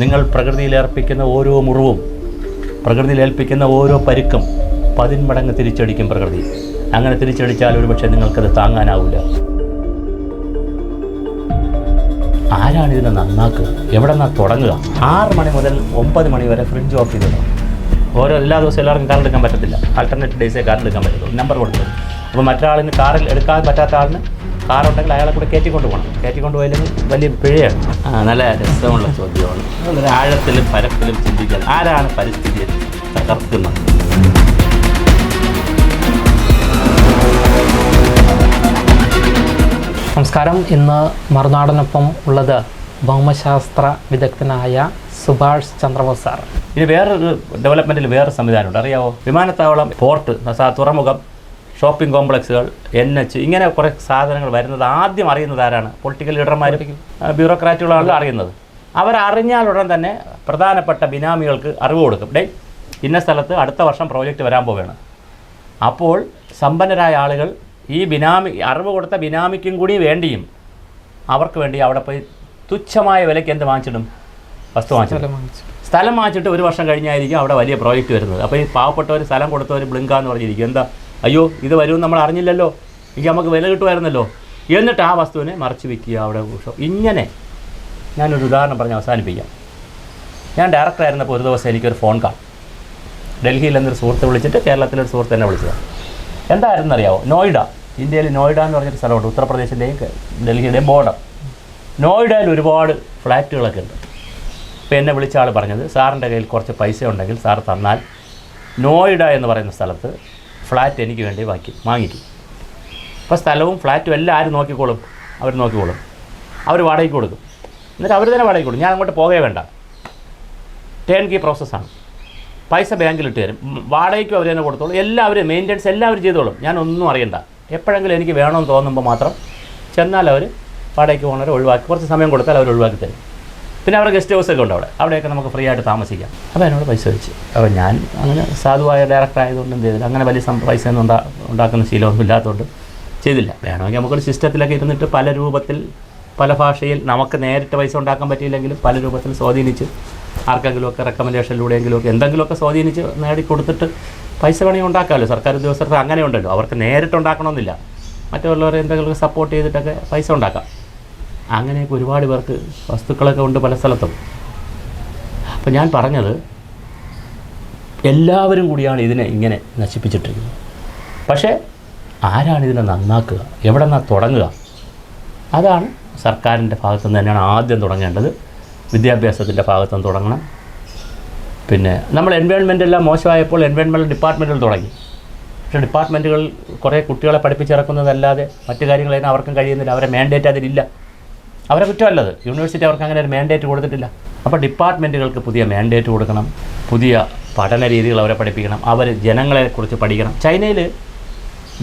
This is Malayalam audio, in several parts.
നിങ്ങൾ പ്രകൃതിയിൽ ഏർപ്പിക്കുന്ന ഓരോ മുറിവും പ്രകൃതിയിൽ ഏൽപ്പിക്കുന്ന ഓരോ പരുക്കും പതിന്മടങ്ങ് തിരിച്ചടിക്കും പ്രകൃതി. അങ്ങനെ തിരിച്ചടിച്ചാൽ ഒരുപക്ഷെ നിങ്ങൾക്കത് താങ്ങാനാവില്ല ആരാണ് ഇതിനെ നന്നാക്കുക എവിടെ നിന്നാണ് തുടങ്ങുക? ആറ് മണി മുതൽ ഒമ്പത് മണി വരെ ഫ്രിഡ്ജ് ഓഫ് ചെയ്തിടണം ഓരോ എല്ലാ ദിവസവും എല്ലാവർക്കും കാർ എടുക്കാൻ പറ്റത്തില്ല. ആൾട്ടർനേറ്റ് ഡേയ്സേ കാർ എടുക്കാൻ പറ്റുള്ളൂ നമ്പർ കൊടുത്തത് അപ്പോൾ മറ്റൊരാളിന് കാറിൽ എടുക്കാൻ പറ്റാത്ത ആളിന് കാർ ഉണ്ടെങ്കിൽ അയാളെ കൂടെ കയറ്റിക്കൊണ്ട് പോകണം. കയറ്റിക്കൊണ്ട് പോയില്ലെങ്കിൽ വലിയ പിഴയാണ്. ആ നല്ല രസമുള്ള ചോദ്യമാണ്. വളരെ ആഴത്തിലും പരപ്പിലും ചിന്തിക്കാൻ ആരാണ് പരിസ്ഥിതിയെ തകർക്കുന്നത്? നമസ്കാരം. ഇന്ന് മറുനാടനൊപ്പം ഉള്ളത് ഭൗമശാസ്ത്ര വിദഗ്ധനായ സുഭാഷ് ചന്ദ്രബോസ് സാർ. ഇനി വേറൊരു ഡെവലപ്മെന്റിൽ വേറെ സംവിധാനമുണ്ട്. അറിയാവോ? വിമാനത്താവളം പോർട്ട് തുറമുഖം. ഷോപ്പിംഗ് കോംപ്ലക്സുകൾ എൻ എച്ച് ഇങ്ങനെ കുറേ സാധനങ്ങൾ വരുന്നത് ആദ്യം അറിയുന്നത് ആരാണ്? പൊളിറ്റിക്കൽ ലീഡർമാരും ബ്യൂറോക്രാറ്റുകളാണല്ലോ അറിയുന്നത്. അവരറിഞ്ഞാൽ ഉടൻ തന്നെ പ്രധാനപ്പെട്ട ബിനാമികൾക്ക് അറിവ് കൊടുക്കും. ഡേ ഇന്ന സ്ഥലത്ത് അടുത്ത വർഷം പ്രോജക്റ്റ് വരാൻ പോവുകയാണ്. അപ്പോൾ സമ്പന്നരായ ആളുകൾ ഈ ബിനാമി അറിവ് കൊടുത്ത ബിനാമിക്കും കൂടി വേണ്ടിയും അവർക്ക് വേണ്ടി അവിടെ പോയി തുച്ഛമായ വിലയ്ക്ക് എന്ത് വാങ്ങിച്ചിടും? വസ്തു വാങ്ങിച്ചിടും. സ്ഥലം വാങ്ങിച്ചിട്ട് ഒരു വർഷം കഴിഞ്ഞായിരിക്കും അവിടെ വലിയ പ്രോജക്റ്റ് വരുന്നത്. അപ്പോൾ ഈ പാവപ്പെട്ടവർ സ്ഥലം കൊടുത്തവർ ബ്ലിങ്കാന്ന് പറഞ്ഞിരിക്കും. എന്താ? അയ്യോ ഇത് വരുമെന്ന് നമ്മൾ അറിഞ്ഞില്ലല്ലോ. എനിക്ക് നമുക്ക് വില കിട്ടുമായിരുന്നല്ലോ. എന്നിട്ട് ആ വസ്തുവിനെ മറച്ചു വെക്കുക അവിടെ ഇങ്ങനെ ഞാനൊരു ഉദാഹരണം പറഞ്ഞ് അവസാനിപ്പിക്കാം. ഞാൻ ഡയറക്ടറായിരുന്നപ്പോൾ ഒരു ദിവസം എനിക്കൊരു ഫോൺ കാൾ ഡൽഹിയിൽ എന്നൊരു സുഹൃത്ത് വിളിച്ചിട്ട് കേരളത്തിലൊരു സുഹൃത്ത് എന്നെ വിളിച്ചതാണ് എന്തായിരുന്നു അറിയാമോ നോയിഡ. ഇന്ത്യയിൽ നോയിഡ എന്ന് പറഞ്ഞൊരു സ്ഥലമുണ്ട്. ഉത്തർപ്രദേശിന്റെയും ഡൽഹിയുടെയും ബോർഡർ നോയിഡയിൽ ഒരുപാട് ഫ്ലാറ്റുകളൊക്കെ ഉണ്ട്. ഇപ്പോൾ എന്നെ വിളിച്ച ആൾ പറഞ്ഞത് സാറിന്റെ കയ്യിൽ കുറച്ച് പൈസ ഉണ്ടെങ്കിൽ സാർ തന്നാൽ നോയിഡ എന്ന് പറയുന്ന സ്ഥലത്ത് ഫ്ലാറ്റ് എനിക്ക് വേണ്ടി വാങ്ങി വാങ്ങിക്കും. അപ്പോൾ സ്ഥലവും ഫ്ലാറ്റും എല്ലാം ആരും നോക്കിക്കോളും? അവർ നോക്കിക്കോളും. അവർ വാടകയ്ക്ക് കൊടുക്കും. എന്നിട്ട് അവർ തന്നെ വാടകയ്ക്ക് കൊടുക്കും. ഞാൻ അങ്ങോട്ട് പോകേ വേണ്ട. ടേൺ കീ പ്രോസസ്സാണ് പൈസ ബാങ്കിൽ ഇട്ട് തരും വാടകയ്ക്കും അവർ തന്നെ കൊടുത്തോളും. എല്ലാവരും മെയിന്റെനൻസ് എല്ലാവരും ചെയ്തോളും. ഞാൻ ഒന്നും അറിയണ്ട. എപ്പോഴെങ്കിലും എനിക്ക് വേണമെന്ന് തോന്നുമ്പോൾ മാത്രം ചെന്നാൽ അവർ വാടകയ്ക്ക് പോകുന്നവരെ ഒഴിവാക്കി. കുറച്ച് സമയം കൊടുത്താൽ അവർ ഒഴിവാക്കി തരും. പിന്നെ അവരുടെ ഗസ്റ്റ് ഹൗസ് ഒക്കെ ഉണ്ട് അവിടെ. അവിടെയൊക്കെ നമുക്ക് ഫ്രീ ആയിട്ട് താമസിക്കാം. അപ്പോൾ എന്നോട് പൈസ വെച്ച് അപ്പോൾ ഞാൻ അങ്ങനെ സാധുവായ ഡയറക്ടർ ആയതുകൊണ്ട് എന്ത് ചെയ്തില്ല. അങ്ങനെ വലിയ പൈസ ഒന്നും ഉണ്ടാ ഉണ്ടാക്കുന്ന ശീലമൊന്നും ഇല്ലാത്തതുകൊണ്ട് ചെയ്തില്ല. വേണമെങ്കിൽ നമുക്കൊരു സിസ്റ്റത്തിലൊക്കെ ഇരുന്നിട്ട് പല രൂപത്തിൽ പല ഭാഷയിൽ നമുക്ക് നേരിട്ട് പൈസ ഉണ്ടാക്കാൻ പറ്റിയില്ലെങ്കിലും പല രൂപത്തിൽ സ്വാധീനിച്ച് ആർക്കെങ്കിലുമൊക്കെ റെക്കമെൻഡേഷനിലൂടെയെങ്കിലും ഒക്കെ എന്തെങ്കിലുമൊക്കെ സ്വാധീനിച്ച് നേടിക്കൊടുത്തിട്ട് പൈസ വേണമെങ്കിൽ ഉണ്ടാക്കാമല്ലോ. സർക്കാർ ഉദ്യോഗസ്ഥർക്ക് അങ്ങനെ ഉണ്ടല്ലോ അവർക്ക് നേരിട്ട് ഉണ്ടാക്കണമെന്നില്ല. മറ്റുള്ളവരെ എന്തെങ്കിലുമൊക്കെ സപ്പോർട്ട് ചെയ്തിട്ടൊക്കെ പൈസ ഉണ്ടാക്കാം. അങ്ങനെയൊക്കെ ഒരുപാട് പേർക്ക് വസ്തുക്കളൊക്കെ ഉണ്ട് പല സ്ഥലത്തും. അപ്പം ഞാൻ പറഞ്ഞത് എല്ലാവരും കൂടിയാണ് ഇതിനെ ഇങ്ങനെ നശിപ്പിച്ചിട്ടിരിക്കുന്നത്. പക്ഷേ ആരാണ് ഇതിനെ നന്നാക്കുക? എവിടെ നിന്നാണ് തുടങ്ങുക? അതാണ് സർക്കാരിന്റെ ഭാഗത്തു നിന്ന് തന്നെയാണ് ആദ്യം തുടങ്ങേണ്ടത്. വിദ്യാഭ്യാസത്തിന്റെ ഭാഗത്തു നിന്ന് തുടങ്ങണം. പിന്നെ നമ്മൾ എൻവയോൺമെന്റ് എല്ലാം മോശമായപ്പോൾ എൻവയോൺമെന്റ് ഡിപ്പാർട്ട്മെന്റിൽ തുടങ്ങി. പക്ഷേ ഡിപ്പാർട്ട്മെന്റുകൾ കുറേ കുട്ടികളെ പഠിപ്പിച്ചിറക്കുന്നതല്ലാതെ മറ്റു കാര്യങ്ങളതിന് അവർക്കും കഴിയുന്നില്ല. അവരെ മാൻഡേറ്റ് അതിലില്ല. അവരെ കുറ്റമല്ലത്. യൂണിവേഴ്സിറ്റി അവർക്ക് അങ്ങനെ ഒരു മാൻഡേറ്റ് കൊടുത്തിട്ടില്ല. അപ്പോൾ ഡിപ്പാർട്ട്മെന്റുകൾക്ക് പുതിയ മാൻഡേറ്റ് കൊടുക്കണം. പുതിയ പഠന രീതികൾ അവരെ പഠിപ്പിക്കണം. അവർ ജനങ്ങളെക്കുറിച്ച് പഠിക്കണം. ചൈനയിൽ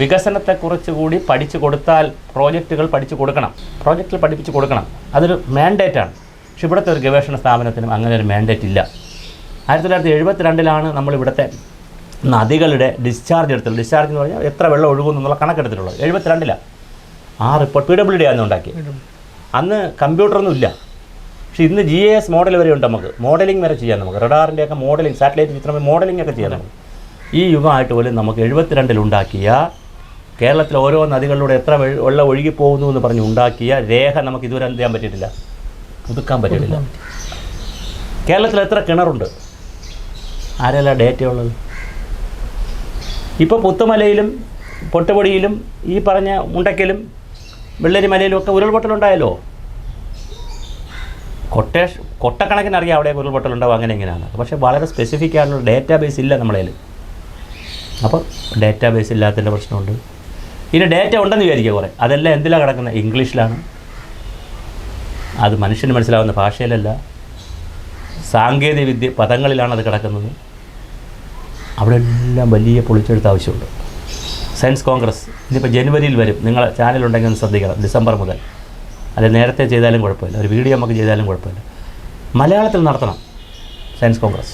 വികസനത്തെക്കുറിച്ച് കൂടി പഠിച്ചു കൊടുത്താൽ പ്രോജക്റ്റുകൾ പഠിച്ചു കൊടുക്കണം. പ്രോജക്റ്റിൽ പഠിപ്പിച്ച് കൊടുക്കണം. അതൊരു മാൻഡേറ്റാണ് പക്ഷെ ഇവിടുത്തെ ഒരു ഗവേഷണ സ്ഥാപനത്തിനും അങ്ങനെ ഒരു മാൻഡേറ്റ് ഇല്ല. ആയിരത്തി തൊള്ളായിരത്തി എഴുപത്തിരണ്ടിലാണ് നമ്മൾ ഇവിടുത്തെ നദികളുടെ ഡിസ്ചാർജ് എടുത്തത്. ഡിസ്ചാർജ് എന്ന് പറഞ്ഞാൽ എത്ര വെള്ളം ഒഴുകുന്നു എന്നുള്ള കണക്കെടുത്തിട്ടുള്ളത്. എഴുപത്തിരണ്ടിലാണ് ആ റിപ്പോർട്ട് പി ഡബ്ല്യു ഡി ആണ് ഉണ്ടാക്കി അന്ന് കമ്പ്യൂട്ടറൊന്നും ഇല്ല പക്ഷേ ഇന്ന് ജി എസ് മോഡൽ വരെ ഉണ്ട് നമുക്ക്. മോഡലിംഗ് വരെ ചെയ്യാം നമുക്ക്. റഡാറിന്റെയൊക്കെ മോഡലിംഗ് സാറ്റലൈറ്റ് ചിത്രം മോഡലിംഗ് ഒക്കെ ചെയ്യാം നമുക്ക്. ഈ യുഗമായിട്ട് പോലും നമുക്ക് എഴുപത്തിരണ്ടിലുണ്ടാക്കിയ കേരളത്തിലെ ഓരോ നദികളിലൂടെ എത്ര വെള്ളം ഒഴുകി പോകുന്നു എന്ന് പറഞ്ഞ് ഉണ്ടാക്കിയ രേഖ നമുക്ക് ഇതുവരെ എന്ത് ചെയ്യാൻ പറ്റിയിട്ടില്ല. പുതുക്കാൻ പറ്റിയിട്ടില്ല. കേരളത്തിൽ എത്ര കിണറുണ്ട്? ആരെല്ലാം ഡേറ്റ ഉള്ളത്? ഇപ്പോൾ പുത്തുമലയിലും പൊട്ടുപൊടിയിലും ഈ പറഞ്ഞ മുണ്ടക്കലും വെള്ളരിമലയിലും ഒക്കെ ഉരുൾപൊട്ടലുണ്ടായല്ലോ? കൊട്ടേഷ് കൊട്ടക്കണക്കിന് അറിയാം അവിടെ ഉരുൾപൊട്ടലുണ്ടാവും അങ്ങനെ എങ്ങനെയാണ് പക്ഷേ വളരെ സ്പെസിഫിക് ആയിട്ടുള്ള ഡേറ്റാ ബേസ് ഇല്ല നമ്മളെ അപ്പോൾ ഡേറ്റാ ബേസ് ഇല്ലാത്തതിന്റെ പ്രശ്നമുണ്ട്. ഇനി ഡേറ്റ ഉണ്ടെന്ന് വിചാരിക്കുക കുറേ. അതെല്ലാം എന്തിലാണ് കിടക്കുന്നത് ഇംഗ്ലീഷിലാണ്. അത് മനുഷ്യന് മനസ്സിലാവുന്ന ഭാഷയിലല്ല. സാങ്കേതിക വിദ്യ പദങ്ങളിലാണ് അത് കിടക്കുന്നത്. അവിടെ എല്ലാം വലിയ പൊളിച്ചെടുത്ത ആവശ്യമുണ്ട്. സയൻസ് കോൺഗ്രസ് ഇതിപ്പോൾ ജനുവരിയിൽ വരും. നിങ്ങൾ ചാനലുണ്ടെങ്കിൽ ഒന്ന് ശ്രദ്ധിക്കണം. ഡിസംബർ മുതൽ. അല്ലെ നേരത്തെ ചെയ്താലും കുഴപ്പമില്ല. ഒരു വീഡിയോ നമുക്ക് ചെയ്താലും കുഴപ്പമില്ല. മലയാളത്തിൽ നടത്തണം സയൻസ് കോൺഗ്രസ്.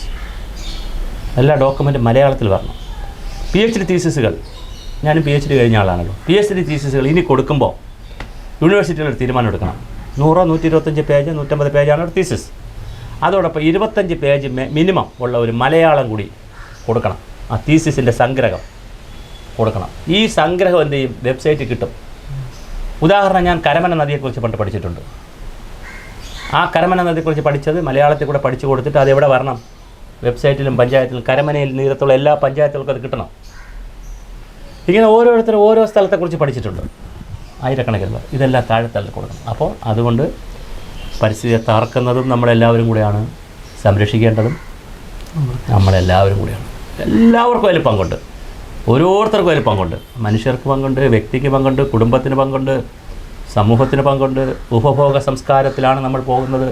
എല്ലാ ഡോക്യുമെന്റും മലയാളത്തിൽ വരണം. പി എച്ച് ഡി തീസിസുകൾ ഞാനും പി എച്ച് ഡി കഴിഞ്ഞ ആളാണല്ലോ. പി എച്ച് ഡി തീസിസുകൾ ഇനി കൊടുക്കുമ്പോൾ യൂണിവേഴ്സിറ്റികളൊരു തീരുമാനം എടുക്കണം. നൂറോ നൂറ്റി ഇരുപത്തഞ്ച് പേജ് നൂറ്റമ്പത് പേജാണ് ഒരു തീസിസ് അതോടൊപ്പം ഇരുപത്തഞ്ച് പേജ് മിനിമം ഉള്ള ഒരു മലയാളം കൂടി കൊടുക്കണം. ആ തീസിസിന്റെ സംഗ്രഹം. കൊടുക്കണം. ഈ സംഗ്രഹം എന്ത് ചെയ്യും? വെബ്സൈറ്റിൽ കിട്ടും. ഉദാഹരണം ഞാൻ കരമന നദിയെക്കുറിച്ച് പണ്ട് പഠിച്ചിട്ടുണ്ട്. ആ കരമന നദിയെക്കുറിച്ച് പഠിച്ചത് മലയാളത്തിൽ കൂടെ പഠിച്ചു കൊടുത്തിട്ട് അത് എവിടെ വരണം? വെബ്സൈറ്റിലും പഞ്ചായത്തിലും കരമനയിൽ നീരത്തുള്ള എല്ലാ പഞ്ചായത്തുകൾക്കും അത് കിട്ടണം. ഇങ്ങനെ ഓരോരുത്തരും ഓരോ സ്ഥലത്തെക്കുറിച്ച് പഠിച്ചിട്ടുണ്ട്. ആയിരക്കണക്കിന് ഇതെല്ലാം താഴെത്തള്ളിൽ കൊടുക്കണം. അപ്പോൾ അതുകൊണ്ട് പരിസ്ഥിതിയെ തകർക്കുന്നതും നമ്മളെല്ലാവരും കൂടെയാണ് സംരക്ഷിക്കേണ്ടതും നമ്മളെല്ലാവരും കൂടെയാണ്. എല്ലാവർക്കും അതിൽ പങ്കുണ്ട്. ഓരോരുത്തർക്കും അതിൽ പങ്കുണ്ട്. മനുഷ്യർക്ക് പങ്കുണ്ട് വ്യക്തിക്ക് പങ്കുണ്ട് കുടുംബത്തിന് പങ്കുണ്ട് സമൂഹത്തിന് പങ്കുണ്ട് ഉപഭോഗ സംസ്കാരത്തിലാണ് നമ്മൾ പോകുന്നത്.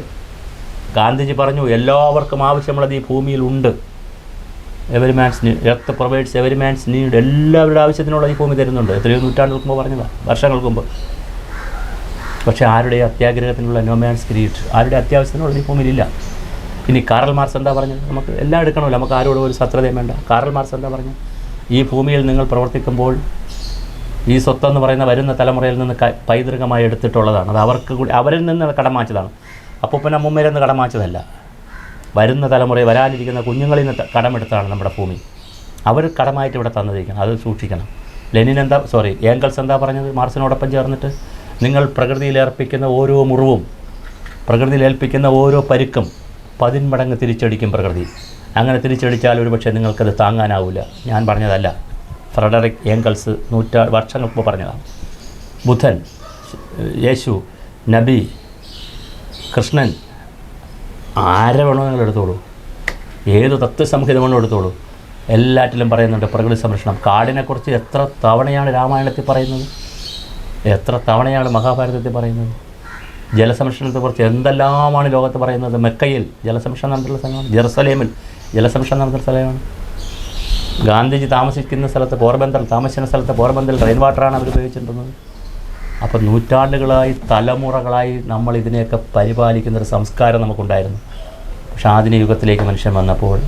ഗാന്ധിജി പറഞ്ഞു എല്ലാവർക്കും ആവശ്യമുള്ളത് ഈ ഭൂമിയിലുണ്ട്. Every man's earth provides every man's need എല്ലാവരുടെ ആവശ്യത്തിനുള്ള ഈ ഭൂമി തരുന്നുണ്ട്. എത്രയോ നൂറ്റാണ്ടുകൾക്ക് മുമ്പ് പറഞ്ഞതാണ് വർഷങ്ങൾക്ക് മുമ്പ്. പക്ഷേ ആരുടെ അത്യാഗ്രഹത്തിനുള്ള നോ മാൻസ് ക്രിയേറ്റ് ആരുടെ അത്യാവശ്യത്തിനുള്ള ഈ ഭൂമിയിലില്ല. ഇനി കാറൽ മാർസ് എന്താ പറഞ്ഞത്? നമുക്ക് എല്ലാം എടുക്കണമല്ലോ. നമുക്ക് ആരോടും ഒരു സത്രതയും വേണ്ട. കാറൽ മാർസ് എന്താ പറഞ്ഞത്? ഈ ഭൂമിയിൽ നിങ്ങൾ പ്രവർത്തിക്കുമ്പോൾ ഈ സ്വത്തെന്ന് പറയുന്ന വരുന്ന തലമുറയിൽ നിന്ന് പൈതൃകമായി എടുത്തിട്ടുള്ളതാണ്. അത് അവർക്ക് കൂടി അവരിൽ നിന്ന് കടമാച്ചതാണ്. അപ്പൂപ്പൻ അമ്മൂമ്മയിൽ നിന്ന് കടമാച്ചതല്ല. വരുന്ന തലമുറയിൽ വരാനിരിക്കുന്ന കുഞ്ഞുങ്ങളിൽ നിന്ന് കടമെടുത്താണ് നമ്മുടെ ഭൂമി. അവർ കടമായിട്ട് ഇവിടെ തന്നിരിക്കണം. അത് സൂക്ഷിക്കണം. ലെനിൻ എന്താ സോറി ഏങ്കൽസ് എന്താ പറഞ്ഞത്? മാർസിനോടൊപ്പം ചേർന്നിട്ട്. നിങ്ങൾ പ്രകൃതിയിൽ ഏർപ്പിക്കുന്ന ഓരോ മുറിവും പ്രകൃതിയിൽ ഏൽപ്പിക്കുന്ന ഓരോ പരുക്കും പതിന്മടങ്ങ് തിരിച്ചടിക്കും പ്രകൃതി. അങ്ങനെ തിരിച്ചടിച്ചാൽ ഒരുപക്ഷെ നിങ്ങൾക്കത് താങ്ങാനാവില്ല ഞാൻ പറഞ്ഞതല്ല. ഫ്രെഡറിക് ഏങ്കൽസ് നൂറ്റാ വർഷങ്ങൾക്ക് മുമ്പ് പറഞ്ഞതാണ്. ബുധൻ യേശു നബി കൃഷ്ണൻ ആരെ വേണോ നിങ്ങൾ എടുത്തോളൂ. ഏത് തത്വസംഹിത വേണോ എടുത്തോളൂ. എല്ലാറ്റിലും പറയുന്നുണ്ട് പ്രകൃതി സംരക്ഷണം. കാടിനെക്കുറിച്ച് എത്ര തവണയാണ് രാമായണത്തിൽ പറയുന്നത്? എത്ര തവണയാണ് മഹാഭാരതത്തിൽ പറയുന്നത്? ജലസംരക്ഷണത്തെക്കുറിച്ച് എന്തെല്ലാമാണ് ലോകത്ത് പറയുന്നത്? മെക്കയിൽ ജലസംരക്ഷണം നടന്നിട്ടുള്ള സ്ഥലമാണ് ജെറുസലേമിൽ ജലസംരക്ഷണം നടത്തുന്ന സ്ഥലമാണ്. ഗാന്ധിജി താമസിക്കുന്ന സ്ഥലത്ത് പോർബന്തർ താമസിക്കുന്ന സ്ഥലത്ത് പോർബന്തറിൽ റെയിൻ വാട്ടറാണ് അവർ ഉപയോഗിച്ചിട്ടുള്ളത്. അപ്പോൾ നൂറ്റാണ്ടുകളായി തലമുറകളായി നമ്മൾ ഇതിനെയൊക്കെ പരിപാലിക്കുന്ന ഒരു സംസ്കാരം നമുക്കുണ്ടായിരുന്നു. പക്ഷേ ആധുനിക യുഗത്തിലേക്ക് മനുഷ്യൻ വന്നപ്പോൾ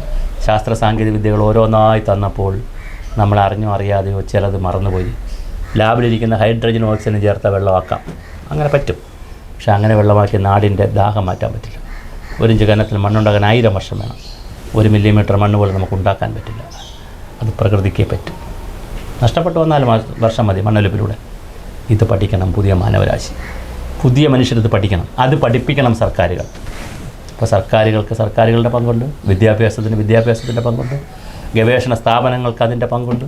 ശാസ്ത്ര സാങ്കേതിക വിദ്യകൾ ഓരോന്നായി തന്നപ്പോൾ നമ്മൾ അറിഞ്ഞോ അറിയാതെയോ ചിലത് മറന്നുപോയി. ലാബിലിരിക്കുന്ന ഹൈഡ്രജൻ ഓക്സിജൻ ചേർത്ത വെള്ളമാക്കാം. അങ്ങനെ പറ്റും. പക്ഷേ അങ്ങനെ വെള്ളമാക്കി നാടിന്റെ ദാഹം മാറ്റാൻ പറ്റില്ല. ഒരു ഇഞ്ച് കനത്തിൽ മണ്ണുണ്ടാകാൻ ആയിരം വർഷം വേണം. ഒരു മില്ലിമീറ്റർ മണ്ണ് പോലും നമുക്ക് ഉണ്ടാക്കാൻ പറ്റില്ല. അത് പ്രകൃതിക്കേ പറ്റും. നഷ്ടപ്പെട്ടു വന്നാൽ വർഷം മതി മണ്ണൊലിപ്പിലൂടെ. ഇത് പഠിക്കണം പുതിയ മാനവരാശി. പുതിയ മനുഷ്യരിത് പഠിക്കണം. അത് പഠിപ്പിക്കണം സർക്കാരുകൾ. അപ്പോൾ സർക്കാരുകൾക്ക് സർക്കാരുകളുടെ പങ്കുണ്ട് വിദ്യാഭ്യാസത്തിന് വിദ്യാഭ്യാസത്തിന്റെ പങ്കുണ്ട് ഗവേഷണ സ്ഥാപനങ്ങൾക്ക് അതിന്റെ പങ്കുണ്ട്.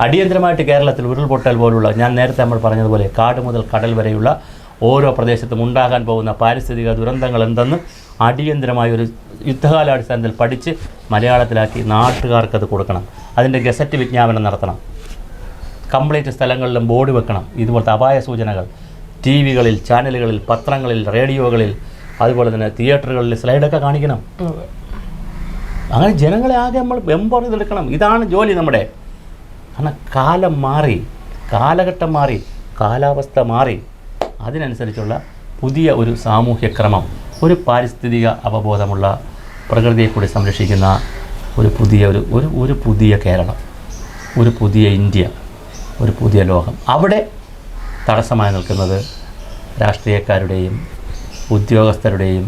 അടിയന്തരമായിട്ട് കേരളത്തിൽ ഉരുൾപൊട്ടൽ പോലുള്ള ഞാൻ നേരത്തെ നമ്മൾ പറഞ്ഞതുപോലെ കാട് മുതൽ കടൽ വരെയുള്ള ഓരോ പ്രദേശത്തും ഉണ്ടാകാൻ പോകുന്ന പാരിസ്ഥിതിക ദുരന്തങ്ങൾ എന്തെന്ന് അടിയന്തരമായ ഒരു യുദ്ധകാലാടിസ്ഥാനത്തിൽ പഠിച്ച് മലയാളത്തിലാക്കി നാട്ടുകാർക്കത് കൊടുക്കണം. അതിന്റെ ഗസറ്റ് വിജ്ഞാപനം നടത്തണം. കംപ്ലീറ്റ് സ്ഥലങ്ങളിലും ബോർഡ് വെക്കണം. ഇതുപോലത്തെ അപായ സൂചനകൾ. ടി വികളിൽ ചാനലുകളിൽ പത്രങ്ങളിൽ റേഡിയോകളിൽ അതുപോലെ തന്നെ തിയേറ്ററുകളിൽ സ്ലൈഡൊക്കെ കാണിക്കണം. അങ്ങനെ ജനങ്ങളെ ആകെ നമ്മൾ വെമ്പറിതെടുക്കണം ഇതാണ് ജോലി നമ്മുടെ. കാരണം കാലം മാറി കാലഘട്ടം മാറി കാലാവസ്ഥ മാറി. അതിനനുസരിച്ചുള്ള പുതിയ ഒരു സാമൂഹ്യക്രമം ഒരു പാരിസ്ഥിതിക അവബോധമുള്ള പ്രകൃതിയെ കൂടി സംരക്ഷിക്കുന്ന ഒരു പുതിയ ഒരു ഒരു ഒരു പുതിയ കേരളം ഒരു പുതിയ ഇന്ത്യ ഒരു പുതിയ ലോകം. അവിടെ തടസ്സമായി നിൽക്കുന്നത് രാഷ്ട്രീയക്കാരുടെയും ഉദ്യോഗസ്ഥരുടെയും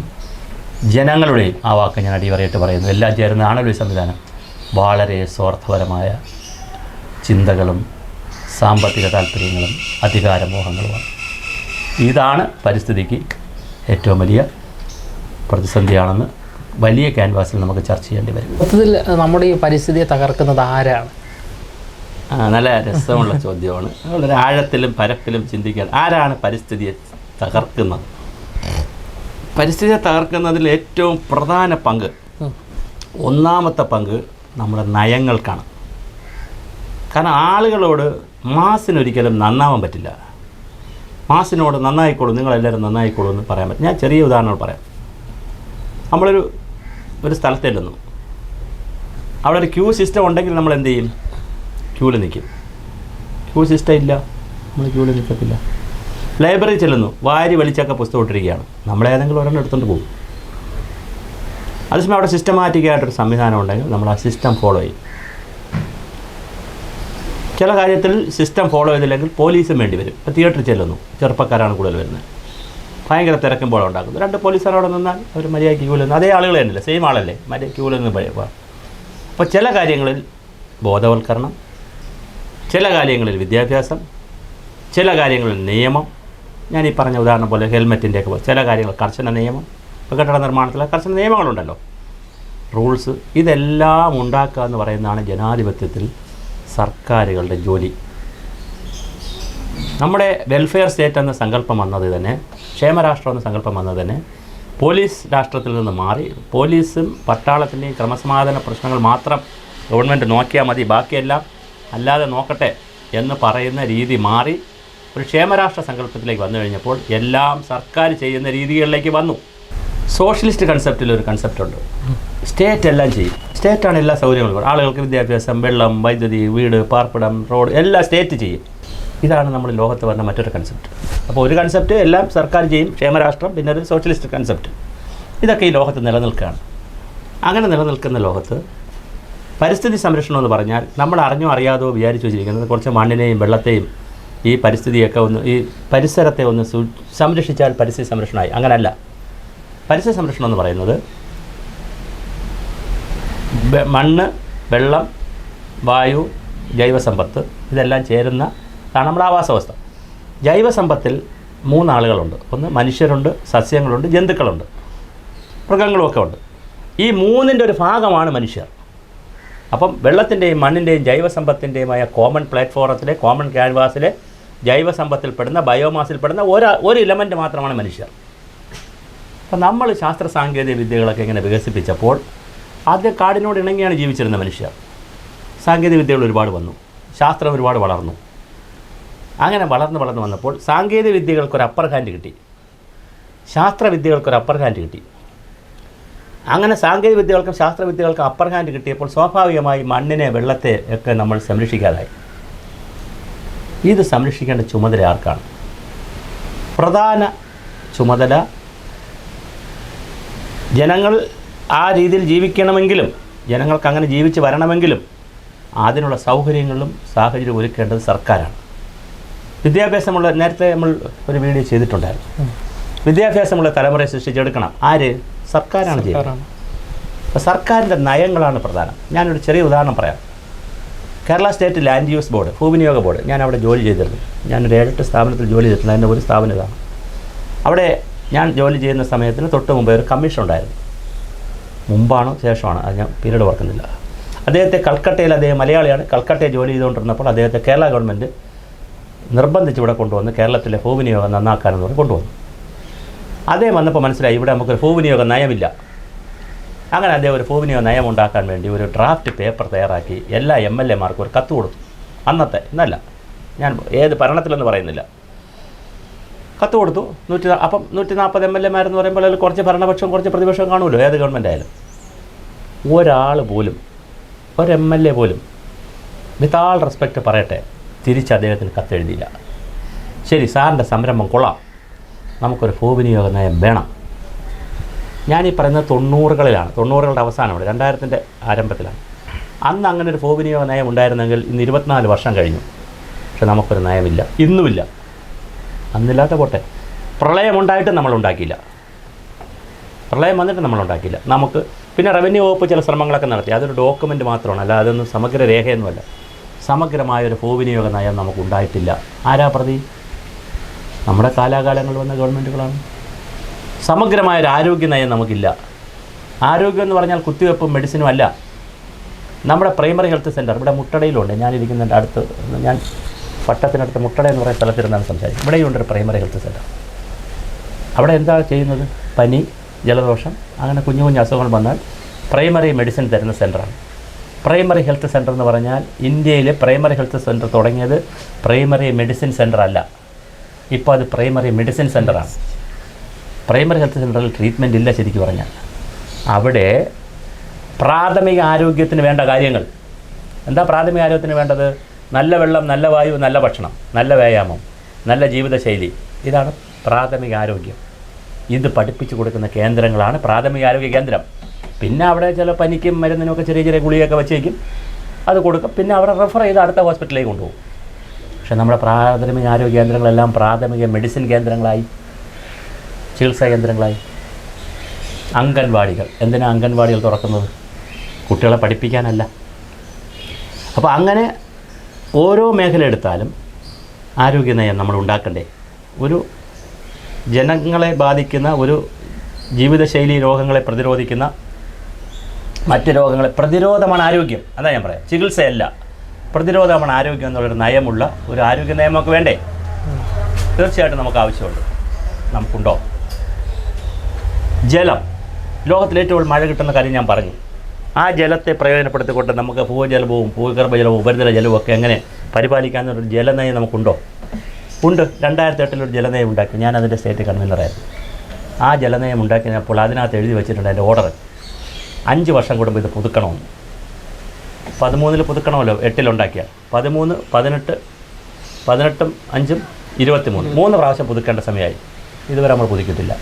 ജനങ്ങളുടെയും ആ വാക്ക് ഞാൻ അടിവരയിട്ട് പറയുന്നു. എല്ലാം ചേരുന്നതാണല്ലോ ഈ സംവിധാനം. വളരെ സ്വാർത്ഥപരമായ ചിന്തകളും സാമ്പത്തിക താല്പര്യങ്ങളും അധികാരമോഹങ്ങളുമാണ്. ഇതാണ് പരിസ്ഥിതിക്ക് ഏറ്റവും വലിയ പ്രതിസന്ധിയാണെന്ന് വലിയ ക്യാൻവാസിൽ നമുക്ക് ചർച്ച ചെയ്യേണ്ടി വരും. മൊത്തത്തിൽ നമ്മുടെ ഈ പരിസ്ഥിതിയെ തകർക്കുന്നത് ആരാണ്? നല്ല രസമുള്ള ചോദ്യമാണ്. വളരെ ആഴത്തിലും പരപ്പിലും ചിന്തിക്കാൻ ആരാണ് പരിസ്ഥിതിയെ തകർക്കുന്നത്? പരിസ്ഥിതിയെ തകർക്കുന്നതിൽ ഏറ്റവും പ്രധാന പങ്ക് ഒന്നാമത്തെ പങ്ക് നമ്മുടെ നയങ്ങൾക്കാണ്. കാരണം ആളുകളോട് മാസിനൊരിക്കലും നന്നാവാൻ പറ്റില്ല. മാസിനോട് നന്നായിക്കോളൂ നിങ്ങളെല്ലാവരും നന്നായിക്കോളൂ എന്ന് പറയാൻ പറ്റും. ഞാൻ ചെറിയ ഉദാഹരണങ്ങൾ പറയാം. നമ്മളൊരു ഒരു സ്ഥലത്ത് ചെല്ലുന്നു അവിടെ ഒരു ക്യൂ സിസ്റ്റം ഉണ്ടെങ്കിൽ നമ്മൾ എന്ത് ചെയ്യും? ക്യൂവിൽ നിൽക്കും. ക്യൂ സിസ്റ്റം ഇല്ല. നമ്മൾ ക്യൂവിൽ നിൽക്കത്തില്ല. ലൈബ്രറി ചെല്ലുന്നു. വാരി വലിച്ചൊക്കെ പുസ്തകം ഇട്ടിരിക്കുകയാണ്. നമ്മളേതെങ്കിലും ഒരെണ്ണം എടുത്തുകൊണ്ട് പോകും. അതേസമയം അവിടെ സിസ്റ്റമാറ്റിക്കായിട്ടൊരു സംവിധാനം ഉണ്ടെങ്കിൽ നമ്മൾ ആ സിസ്റ്റം ഫോളോ ചെയ്യും. ചില കാര്യത്തിൽ സിസ്റ്റം ഫോളോ ചെയ്തില്ലെങ്കിൽ പോലീസും വേണ്ടി വരും. ഇപ്പോൾ തിയേറ്ററിൽ ചെല്ലുന്നു. ചെറുപ്പക്കാരാണ് കൂടുതൽ വരുന്നത്. ഭയങ്കര തിരക്കുമ്പോൾ ഉണ്ടാക്കുന്നത് രണ്ട് പോലീസുകാർ അവിടെ നിന്നാൽ അവർ മര്യാദയ്ക്ക് ക്യൂ നിന്ന് അതേ ആളുകൾ തന്നെയല്ലേ? സെയിം ആളല്ലേ? മര്യാദ ക്യൂ നിന്ന് പറയുമ്പോൾ അപ്പോൾ ചില കാര്യങ്ങളിൽ ബോധവൽക്കരണം ചില കാര്യങ്ങളിൽ വിദ്യാഭ്യാസം ചില കാര്യങ്ങളിൽ നിയമം. ഞാൻ ഈ പറഞ്ഞ ഉദാഹരണം പോലെ ഹെൽമെറ്റിന്റെയൊക്കെ ചില കാര്യങ്ങൾ കർശന നിയമം. ഇപ്പോൾ കെട്ടിട നിർമ്മാണത്തിലെ കർശന നിയമങ്ങളുണ്ടല്ലോ. റൂൾസ് ഇതെല്ലാം ഉണ്ടാക്കുക എന്ന് പറയുന്നതാണ് ജനാധിപത്യത്തിൽ സർക്കാരുകളുടെ ജോലി. നമ്മുടെ വെൽഫെയർ സ്റ്റേറ്റ് എന്ന സങ്കല്പം വന്നത് തന്നെ ക്ഷേമരാഷ്ട്രം എന്ന സങ്കല്പം വന്നത് തന്നെ പോലീസ് രാഷ്ട്രത്തിൽ നിന്ന് മാറി പോലീസും പട്ടാളത്തിന്റെയും ക്രമസമാധാന പ്രശ്നങ്ങൾ മാത്രം ഗവൺമെന്റ് നോക്കിയാൽ മതി ബാക്കിയെല്ലാം അല്ലാതെ നോക്കട്ടെ എന്ന് പറയുന്ന രീതി മാറി ഒരു ക്ഷേമരാഷ്ട്ര സങ്കല്പത്തിലേക്ക് വന്നു കഴിഞ്ഞപ്പോൾ എല്ലാം സർക്കാർ ചെയ്യുന്ന രീതികളിലേക്ക് വന്നു. സോഷ്യലിസ്റ്റ് കൺസെപ്റ്റിൽ ഒരു കൺസെപ്റ്റ് ഉണ്ട്. സ്റ്റേറ്റ് എല്ലാം ചെയ്യും. സ്റ്റേറ്റാണ് എല്ലാ സൗകര്യങ്ങളും. ആളുകൾക്ക് വിദ്യാഭ്യാസം വെള്ളം വൈദ്യുതി വീട് പാർപ്പിടം റോഡ് എല്ലാം സ്റ്റേറ്റ് ചെയ്യും. ഇതാണ് നമ്മൾ ലോകത്ത് വന്ന മറ്റൊരു കൺസെപ്റ്റ് അപ്പോൾ ഒരു കൺസെപ്റ്റ് എല്ലാം സർക്കാർ ചെയ്യും. ക്ഷേമരാഷ്ട്രം പിന്നെ ഒരു സോഷ്യലിസ്റ്റ് കൺസെപ്റ്റ് ഇതൊക്കെ ഈ ലോകത്ത് നിലനിൽക്കുകയാണ്. അങ്ങനെ നിലനിൽക്കുന്ന ലോകത്ത് പരിസ്ഥിതി സംരക്ഷണം എന്ന് പറഞ്ഞാൽ നമ്മൾ അറിഞ്ഞോ അറിയാതോ വിചാരിച്ചു വെച്ചിരിക്കുന്നത് കുറച്ച് മണ്ണിനെയും വെള്ളത്തെയും ഈ പരിസ്ഥിതിയൊക്കെ ഒന്ന് ഈ പരിസരത്തെ ഒന്ന് സംരക്ഷിച്ചാൽ പരിസ്ഥിതി സംരക്ഷണമായി. അങ്ങനല്ല. പരിസ്ഥിതി സംരക്ഷണം എന്ന് പറയുന്നത് മണ്ണ് വെള്ളം വായു ജൈവസമ്പത്ത് ഇതെല്ലാം ചേരുന്ന ഇതാണ് നമ്മുടെ ആവാസവസ്ഥ ജൈവസമ്പത്തിൽ മൂന്നാളുകളുണ്ട്. ഒന്ന് മനുഷ്യരുണ്ട് സസ്യങ്ങളുണ്ട് ജന്തുക്കളുണ്ട് മൃഗങ്ങളുമൊക്കെ ഉണ്ട് ഈ മൂന്നിന്റെ ഒരു ഭാഗമാണ് മനുഷ്യർ. അപ്പം വെള്ളത്തിന്റെയും മണ്ണിന്റെയും ജൈവസമ്പത്തിന്റെയുമായ കോമൺ പ്ലാറ്റ്ഫോറത്തിലെ കോമൺ ക്യാൻവാസിലെ ജൈവസമ്പത്തിൽപ്പെടുന്ന ബയോമാസിൽപ്പെടുന്ന ഒരു ഒരു ഇലമെന്റ് മാത്രമാണ് മനുഷ്യർ. അപ്പം നമ്മൾ ശാസ്ത്ര സാങ്കേതിക വിദ്യകളൊക്കെ ഇങ്ങനെ വികസിപ്പിച്ചപ്പോൾ ആദ്യം കാടിനോട് ഇണങ്ങിയാണ് ജീവിച്ചിരുന്ന മനുഷ്യർ സാങ്കേതിക വിദ്യകൾ ഒരുപാട് വന്നു. ശാസ്ത്രം ഒരുപാട് വളർന്നു. അങ്ങനെ വളർന്ന് വളർന്ന് വന്നപ്പോൾ സാങ്കേതിക വിദ്യകൾക്കൊരു അപ്പർ ഹാൻഡ് കിട്ടി. ശാസ്ത്രവിദ്യകൾക്കൊരു അപ്പർ ഹാൻഡ് കിട്ടി. അങ്ങനെ സാങ്കേതിക വിദ്യകൾക്കും ശാസ്ത്രവിദ്യകൾക്കും അപ്പർ ഹാൻഡ് കിട്ടിയപ്പോൾ സ്വാഭാവികമായി മണ്ണിനെ വെള്ളത്തെ ഒക്കെ നമ്മൾ സംരക്ഷിക്കാതായി ഇത് സംരക്ഷിക്കേണ്ട ചുമതല ആർക്കാണ്? പ്രധാന ചുമതല ജനങ്ങൾ ആ രീതിയിൽ ജീവിക്കണമെങ്കിലും ജനങ്ങൾക്ക് അങ്ങനെ ജീവിച്ച് വരണമെങ്കിലും അതിനുള്ള സൗകര്യങ്ങളും സാഹചര്യം ഒരുക്കേണ്ടത് സർക്കാരാണ്. വിദ്യാഭ്യാസമുള്ള നേരത്തെ നമ്മൾ ഒരു വീഡിയോ ചെയ്തിട്ടുണ്ടായിരുന്നു. വിദ്യാഭ്യാസമുള്ള തലമുറയെ സൃഷ്ടിച്ചെടുക്കണം. ആര്? സർക്കാരാണ് ചെയ്യുന്നത്. അപ്പോൾ സർക്കാരിന്റെ നയങ്ങളാണ് പ്രധാനം. ഞാനൊരു ചെറിയ ഉദാഹരണം പറയാം. Kerala state land use board ഭൂവിനിയോഗ board. ഞാൻ അവിടെ ജോലി ചെയ്തിരുന്നു. ഞാനൊരു ഏഴെട്ട് സ്ഥാപനത്തിൽ ജോലി ചെയ്തിട്ടുണ്ട്. അതിന്റെ ഒരു സ്ഥാപനം ഇതാണ്. അവിടെ ഞാൻ ജോലി ചെയ്യുന്ന സമയത്തിന് തൊട്ട് മുമ്പേ ഒരു കമ്മീഷൻ ഉണ്ടായിരുന്നു. മുമ്പാണോ ശേഷമാണ്? അത് ഞാൻ പീരീഡ് ഓർക്കുന്നില്ല. അദ്ദേഹത്തെ കൽക്കട്ടയിൽ അദ്ദേഹം മലയാളിയാണ്. കൽക്കട്ടയിൽ ജോലി ചെയ്തുകൊണ്ടിരുന്നപ്പോൾ അദ്ദേഹത്തെ കേരള ഗവൺമെന്റ് നിർബന്ധിച്ച് ഇവിടെ കൊണ്ടുവന്ന് കേരളത്തിലെ ഭൂവിനിയോഗം നന്നാക്കാനെന്ന് പറഞ്ഞ് കൊണ്ടുവന്നു. അദ്ദേഹം വന്നപ്പോൾ മനസ്സിലായി ഇവിടെ നമുക്കൊരു ഭൂവിനിയോഗ നയമില്ല. അങ്ങനെ അദ്ദേഹം ഒരു ഭൂവിനിയോഗ നയം ഉണ്ടാക്കാൻ വേണ്ടി ഒരു ഡ്രാഫ്റ്റ് പേപ്പർ തയ്യാറാക്കി എല്ലാ എം എൽ എമാർക്കും ഒരു കത്ത് കൊടുത്തു. അന്നത്തെ ഇന്നല്ല. ഞാൻ ഏത് ഭരണത്തിലെന്ന് പറയുന്നില്ല. കത്ത് കൊടുത്തു. നൂറ്റി അപ്പം നൂറ്റി നാൽപ്പത് എം എൽ എമാരെന്ന് പറയുമ്പോൾ അതിൽ കുറച്ച് ഭരണപക്ഷവും കുറച്ച് പ്രതിപക്ഷവും കാണുമല്ലോ. ഏത് ഗവൺമെന്റ് ആയാലും. ഒരാൾ പോലും ഒരു എം എൽ എ പോലും വിത്ത് ആൾ റെസ്പെക്റ്റ് പറയട്ടെ തിരിച്ച് അദ്ദേഹത്തിന് കത്തെഴുതിയില്ല. ശരി സാറിന്റെ സംരംഭം കൊള്ളാം. നമുക്കൊരു ഭൂവിനിയോഗ നയം വേണം. ഞാനീ പറയുന്നത് തൊണ്ണൂറുകളിലാണ്. തൊണ്ണൂറുകളുടെ അവസാനമാണ് രണ്ടായിരത്തിന്റെ ആരംഭത്തിലാണ്. അന്ന് അങ്ങനെ ഒരു ഭൂവിനിയോഗ നയം ഉണ്ടായിരുന്നെങ്കിൽ ഇന്ന് ഇരുപത്തിനാല് വർഷം കഴിഞ്ഞു. പക്ഷെ നമുക്കൊരു നയമില്ല ഇന്നുമില്ല. അന്നില്ലാത്ത പോട്ടെ. പ്രളയമുണ്ടായിട്ടും നമ്മൾ ഉണ്ടാക്കിയില്ല. പ്രളയം വന്നിട്ട് നമ്മൾ ഉണ്ടാക്കിയില്ല. നമുക്ക് പിന്നെ റവന്യൂ വകുപ്പ് ചില ശ്രമങ്ങളൊക്കെ നടത്തി. അതൊരു ഡോക്യുമെന്റ് മാത്രമാണ്. അല്ല അതൊന്നും സമഗ്ര രേഖയൊന്നുമല്ല. സമഗ്രമായ ഒരു ഭൂവിനിയോഗ നയം നമുക്ക് ഉണ്ടായിട്ടില്ല. ആരാ പ്രതി? നമ്മുടെ കാലാകാലങ്ങൾ വന്ന ഗവൺമെന്റുകളാണ് സമഗ്രമായ ഒരു ആരോഗ്യ നയം നമുക്കില്ല. ആരോഗ്യം എന്ന് പറഞ്ഞാൽ കുത്തിവെപ്പും മെഡിസിനും അല്ല. നമ്മുടെ പ്രൈമറി ഹെൽത്ത് സെന്റർ ഇവിടെ മുട്ടടയിലുണ്ട്. ഞാനിരിക്കുന്നതിന്റെ അടുത്ത് ഞാൻ പട്ടത്തിനടുത്ത് മുട്ടട എന്ന് പറയുന്ന സ്ഥലത്തിരുന്നാണ് സംസാരിക്കുന്നത്. ഇവിടെയുണ്ട് ഒരു പ്രൈമറി ഹെൽത്ത് സെന്റർ അവിടെ എന്താ ചെയ്യുന്നത്? പനി ജലദോഷം അങ്ങനെ കുഞ്ഞു കുഞ്ഞു അസുഖങ്ങൾ വന്നാൽ പ്രൈമറി മെഡിസിൻ തരുന്ന സെന്ററാണ് പ്രൈമറി ഹെൽത്ത് സെന്റർ എന്ന് പറഞ്ഞാൽ ഇന്ത്യയിലെ പ്രൈമറി ഹെൽത്ത് സെന്റർ തുടങ്ങിയത് പ്രൈമറി മെഡിസിൻ സെന്റർ അല്ല. ഇപ്പോൾ അത് പ്രൈമറി മെഡിസിൻ സെന്ററാണ് പ്രൈമറി ഹെൽത്ത് സെന്ററിൽ ട്രീറ്റ്മെന്റ് ഇല്ല ശരിക്കും പറഞ്ഞാൽ. അവിടെ പ്രാഥമിക ആരോഗ്യത്തിന് വേണ്ട കാര്യങ്ങൾ. എന്താ പ്രാഥമിക ആരോഗ്യത്തിന് വേണ്ടത്? നല്ല വെള്ളം നല്ല വായു നല്ല ഭക്ഷണം നല്ല വ്യായാമം നല്ല ജീവിതശൈലി. ഇതാണ് പ്രാഥമിക ആരോഗ്യം. ഇത് പഠിപ്പിച്ചു കൊടുക്കുന്ന കേന്ദ്രങ്ങളാണ് പ്രാഥമിക ആരോഗ്യ കേന്ദ്രം. പിന്നെ അവിടെ ചില പനിക്കും മരുന്നിനൊക്കെ ചെറിയ ചെറിയ ഗുളിയൊക്കെ വെച്ചേക്കും. അത് കൊടുക്കും. പിന്നെ അവരെ റെഫർ ചെയ്ത് അടുത്ത ഹോസ്പിറ്റലിലേക്ക് കൊണ്ടുപോകും. പക്ഷേ നമ്മുടെ പ്രാഥമിക ആരോഗ്യ കേന്ദ്രങ്ങളെല്ലാം പ്രാഥമിക മെഡിസിൻ കേന്ദ്രങ്ങളായി. ചികിത്സാ കേന്ദ്രങ്ങളായി. അംഗൻവാടികൾ. എന്തിനാണ് അംഗൻവാടികൾ തുറക്കുന്നത്? കുട്ടികളെ പഠിപ്പിക്കാനല്ല. അപ്പോൾ അങ്ങനെ ഓരോ മേഖല എടുത്താലും ആരോഗ്യ നയം നമ്മൾ ഉണ്ടാക്കണ്ടേ? ഒരു ജനങ്ങളെ ബാധിക്കുന്ന ഒരു ജീവിതശൈലി രോഗങ്ങളെ പ്രതിരോധിക്കുന്ന മറ്റ് രോഗങ്ങളെ പ്രതിരോധമാണ് ആരോഗ്യം അതാ ഞാൻ പറയാം. ചികിത്സയല്ല. പ്രതിരോധമാണ് ആരോഗ്യം എന്നുള്ളൊരു നയമുള്ള ഒരു ആരോഗ്യ നയമൊക്കെ വേണ്ടേ? തീർച്ചയായിട്ടും നമുക്ക് ആവശ്യമുണ്ട്. നമുക്കുണ്ടോ? ജലം. ലോകത്തിൽ ഏറ്റവും മഴ കിട്ടുന്ന കാര്യം ഞാൻ പറഞ്ഞു. ആ ജലത്തെ പ്രയോജനപ്പെടുത്തിക്കൊണ്ട് നമുക്ക് ഭൂജലവും ഭൂഗർഭജലവും ഉപരിതല ജലവും ഒക്കെ എങ്ങനെ പരിപാലിക്കാമെന്നൊരു ജലനയം നമുക്കുണ്ടോ? ഉണ്ട്. രണ്ടായിരത്തി എട്ടിൽ ഒരു ജലനയം ഉണ്ടാക്കി. ഞാൻ അതിന്റെ സ്റ്റേറ്റ് കൺവീനറായിരുന്നു ആ ജലനയം ഉണ്ടാക്കിയപ്പോൾ അതിനകത്ത് എഴുതി വെച്ചിട്ടുണ്ട് അതിന്റെ ഓർഡർ അഞ്ച് വർഷം കൂടുമ്പോൾ ഇത് പുതുക്കണമെന്ന്. പതിമൂന്നിൽ പുതുക്കണമല്ലോ എട്ടിലുണ്ടാക്കിയാൽ പതിമൂന്ന് പതിനെട്ട് പതിനെട്ടും അഞ്ചും ഇരുപത്തിമൂന്ന്. മൂന്ന് പ്രാവശ്യം പുതുക്കേണ്ട സമയമായി. ഇതുവരെ നമ്മൾ പുതുക്കിയിട്ടില്ല.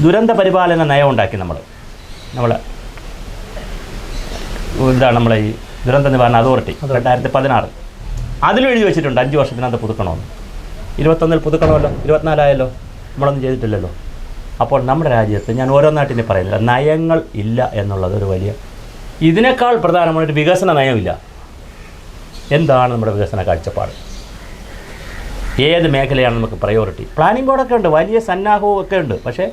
ദുരന്ത പരിപാലന നയം ഉണ്ടാക്കി നമ്മൾ നമ്മൾ ഇതാണ് നമ്മളെ ഈ ദുരന്ത നിവാരണ അതോറിറ്റി. രണ്ടായിരത്തി പതിനാറ്. അതിലെഴുതി വെച്ചിട്ടുണ്ട് അഞ്ച് വർഷത്തിനകത്ത് പുതുക്കണമെന്ന്. ഇരുപത്തൊന്നിൽ പുതുക്കണമല്ലോ ഇരുപത്തിനാലായല്ലോ. നമ്മളൊന്നും ചെയ്തിട്ടില്ലല്ലോ. അപ്പോൾ നമ്മുടെ രാജ്യത്ത് ഞാൻ ഓരോ നാട്ടിനെ പറയുന്നില്ല. നയങ്ങൾ ഇല്ല എന്നുള്ളത് ഒരു വലിയ ഇതിനേക്കാൾ പ്രധാനമായിട്ട് വികസന നയമില്ല. എന്താണ് നമ്മുടെ വികസന കാഴ്ചപ്പാട്? ഏത് മേഖലയാണ് നമുക്ക് പ്രയോറിറ്റി പ്ലാനിംഗ് ബോർഡൊക്കെ ഉണ്ട് വലിയ സന്നാഹവും ഒക്കെ ഉണ്ട്. പക്ഷേ